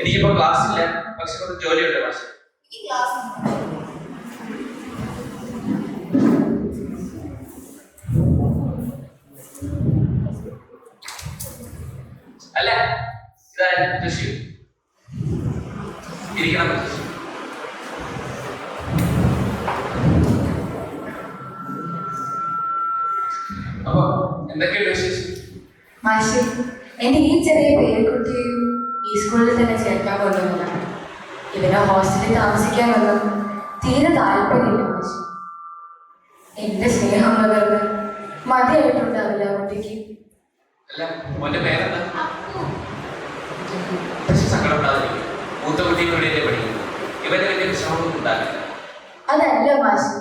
എനിക്കിപ്പോ ക്ലാസ് ഇല്ല. പക്ഷെ കുറച്ച് ജോലിയുണ്ട് പക്ഷെ അല്ല ഇതായിരുന്നു തൃശ്ശൂർ. ഇരിക്കണം. തൃശ്ശൂർ അപ്പൊ എന്തൊക്കെയുണ്ട് വിശേഷം? എന്റെ ഈ ചെറിയ പേരക്കുട്ടിയും ഈ സ്കൂളിൽ തന്നെ ചേർക്കാൻ കൊള്ളുന്നില്ല ഇവരെ ഹോസ്റ്റലിൽ താമസിക്കാൻ താമസിക്കാനൊന്നും തീരെ താല്പര്യമില്ല പക്ഷെ എന്റെ സ്നേഹം പകർന്ന് മതിയായിട്ടുണ്ടാവില്ല ആ കുട്ടിക്ക്. ഇവന് അതല്ല മാഷി.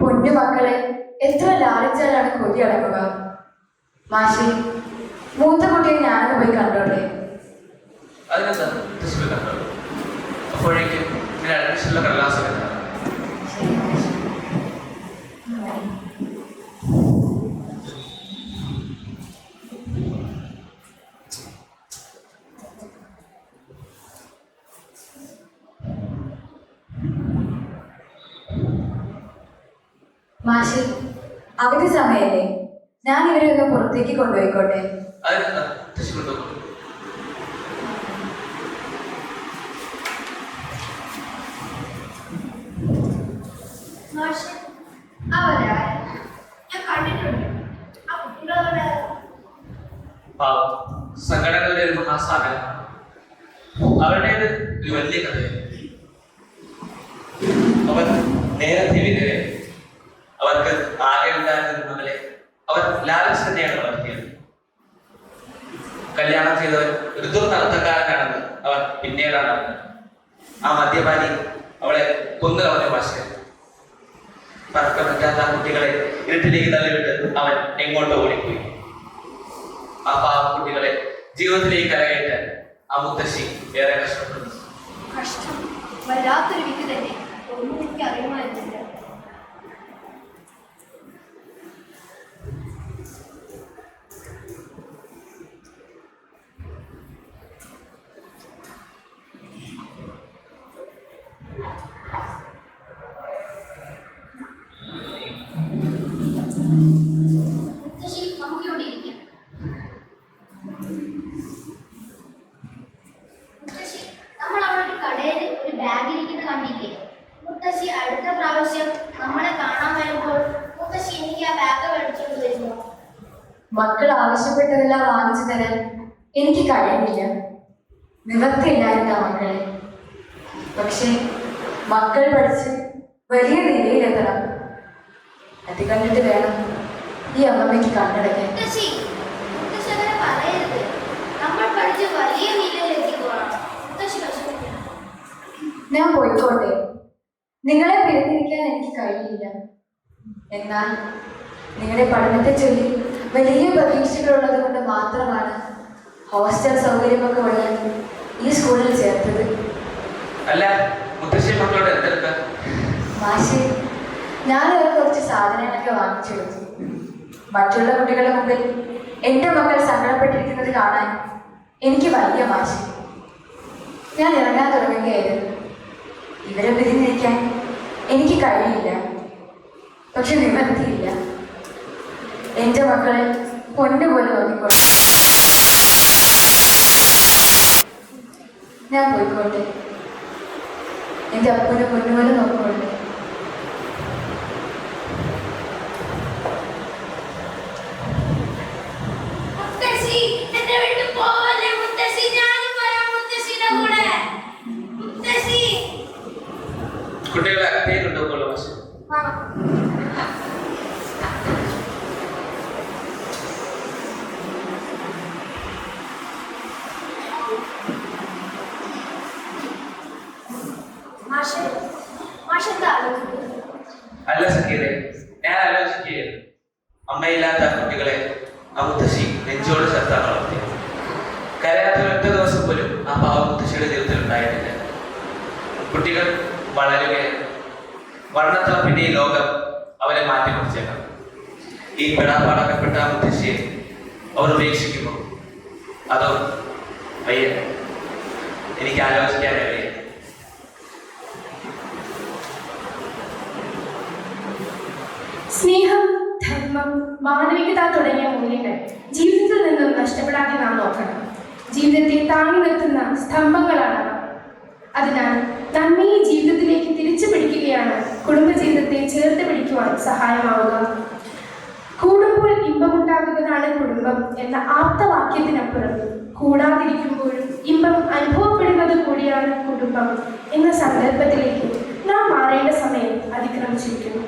പൊന്നു മക്കളെ എത്ര ലാളിച്ചാലാണ് കൊതി അടക്കുക. മാഷി മൂത്ത കുട്ടിയെ ഞാനൊന്ന് പോയി കണ്ടോട്ടെ? അതിനെന്താ? തൃശ്ശൂർ കണ്ടോ അപ്പോഴേക്കും കടലാസ് മാഷി മാഷി അവധി സമയല്ലേ? ഞാൻ ഇവരെയൊക്കെ പുറത്തേക്ക് കൊണ്ടുപോയിക്കോട്ടെ സങ്കടങ്ങളുടെ ഒരു മഹാസാഗരം അവരുടെ ഒരു വലിയ കഥയാണ് അവർ നേരത്തെ അവർക്ക് ആകെ ഉണ്ടായിരുന്ന അവർ വളർത്തിയത് കല്യാണം ചെയ്തവർ ഋതു നടത്തക്കാരനാണെന്ന് അവർ പിന്നീടാണ് ആ മദ്യപാനി അവളെ കൊന്നു കളഞ്ഞ ഭാഷയാണ് പറക്കാൻ പറ്റാത്ത കുട്ടികളെ ഇരുട്ടിലേക്ക് തള്ളിവിട്ട് അവൻ എങ്ങോട്ടോ ഓടിപ്പോയി. ആ പാവക്കുട്ടികളെ ജീവിതത്തിലേക്ക് കരകയറ്റാൻ ആ മുത്തശ്ശി ഏറെ കഷ്ടപ്പെടുന്നു. കഷ്ടം. വല്ലാത്തൊരു വിധി തന്നെ. ഒന്നും എനിക്ക് അറിയുമായിരുന്നില്ല. മുത്തശ്ശി നമ്മൾ അവിടെ കടയിൽ ഒരു ബാഗ് ഇരിക്കുന്ന കണ്ടില്ലേ? മുത്തശ്ശി അടുത്ത പ്രാവശ്യം നമ്മളെ കാണാൻ വരുമ്പോൾ മുത്തശ്ശി എനിക്ക് ആ ബാഗ് മേടിച്ചോണ്ട് വരുമോ മക്കൾ ആവശ്യപ്പെട്ടതെല്ലാം വാങ്ങിച്ചു തരാൻ എനിക്ക് കഴിയുന്നില്ല. നിവർത്തിയില്ലായിരുന്ന മക്കളെ. പക്ഷേ മക്കൾ പഠിച്ച് വലിയ നിലയിലെത്തണം അത് കണ്ടിട്ട് വേണം ഈ അമ്മമ്മയ്ക്ക് കണ്ണടയ്ക്കാൻ. ഞാൻ പോയിക്കോട്ടെ. നിങ്ങളെ പിരിഞ്ഞിരിക്കാൻ എനിക്ക് കഴിയില്ല. എന്നാൽ നിങ്ങളുടെ പഠനത്തെ ചൊല്ലി വലിയ പ്രതീക്ഷകളുള്ളത് കൊണ്ട് മാത്രമാണ് ഹോസ്റ്റൽ സൗകര്യമൊക്കെ വഴി ഈ സ്കൂളിൽ ചേർത്തത്. അല്ല മക്കളോട് എന്തെടുക്ക മാഷി ഞാൻ കുറച്ച് സാധനങ്ങളൊക്കെ വാങ്ങിച്ചു കൊടുത്തു. മറ്റുള്ള കുട്ടികളുടെ മുമ്പിൽ എന്റെ മക്കൾ സങ്കടപ്പെട്ടിരിക്കുന്നത് കാണാൻ എനിക്ക് വലിയ വാശി. ഞാൻ ഇറങ്ങാൻ തുടങ്ങുകയായിരുന്നു. ഇവരെ പിരിഞ്ഞിരിക്കാൻ എനിക്ക് കഴിയില്ല. പക്ഷെ നിവർത്തിയില്ല എന്റെ മക്കളെ പൊന്നുപോലെ നോക്കിക്കൊള്ളു ഞാൻ പോയിക്കോട്ടെ. എന്റെ അപ്പനെ പൊന്നുപോലെ നോക്കിക്കോട്ടെ മുത്തശ്ശി എന്നെ വിട്ടു പോവല്ലേ മുത്തശ്ശി ഞാനും വരാം മുത്തശ്ശിയുടെ കൂടെ മുത്തശ്ശി കുട്ടികളെ അകത്തേക്ക് കൊണ്ടുപോകുള്ളൂ പക്ഷെ മാഷെ മാഷ് എന്താ ആലോചിക്കുന്നത് അല്ല സഖ്യരെ ഞാൻ ആലോചിക്കുകയായിരുന്നു അമ്മയില്ലാത്ത ആ കുട്ടികളെ ആ മുത്തശ്ശി നെഞ്ചോട് ചേർത്താണ് വളർത്തിയത്. കരയാത്ത ഒറ്റ ദിവസം പോലും ആ പാവ മുത്തശ്ശിയുടെ ജീവിതത്തിൽ ഉണ്ടായിട്ടില്ല. കുട്ടികൾ വളരുകയാണ് പിന്നെ ഈ ലോകം അവരെ മാറ്റിമറിച്ചേക്കാം ഈ പെടാപ്പാടാക്കപ്പെട്ട ആ മുത്തശ്ശിയെ അവർ ഉപേക്ഷിക്കുമോ? അതോ അയ്യ എനിക്ക് ആലോചിക്കാൻ കഴിയും സ്നേഹം മാനവികത തുടങ്ങിയ മൂല്യങ്ങൾ ജീവിതത്തിൽ നിന്നും നഷ്ടപ്പെടാതെ നാം നോക്കണം. ജീവിതത്തെ താങ്ങി നിർത്തുന്ന സ്തംഭങ്ങളാണ്. അതിനാൽ നന്മയെ ജീവിതത്തിലേക്ക് തിരിച്ചു പിടിക്കുകയാണ് കുടുംബജീവിതത്തെ ചേർത്ത് പിടിക്കുവാൻ സഹായമാവുക. കൂടുമ്പോൾ ഇമ്പമുണ്ടാകുന്നതാണ് കുടുംബം എന്ന ആപ്തവാക്യത്തിനപ്പുറം കൂടാതിരിക്കുമ്പോഴും ഇമ്പം അനുഭവപ്പെടുന്നത് കൂടിയാണ് കുടുംബം എന്ന സങ്കല്പത്തിലേക്ക് നാം മാറേണ്ട സമയം അതിക്രമിച്ചിരിക്കുന്നു.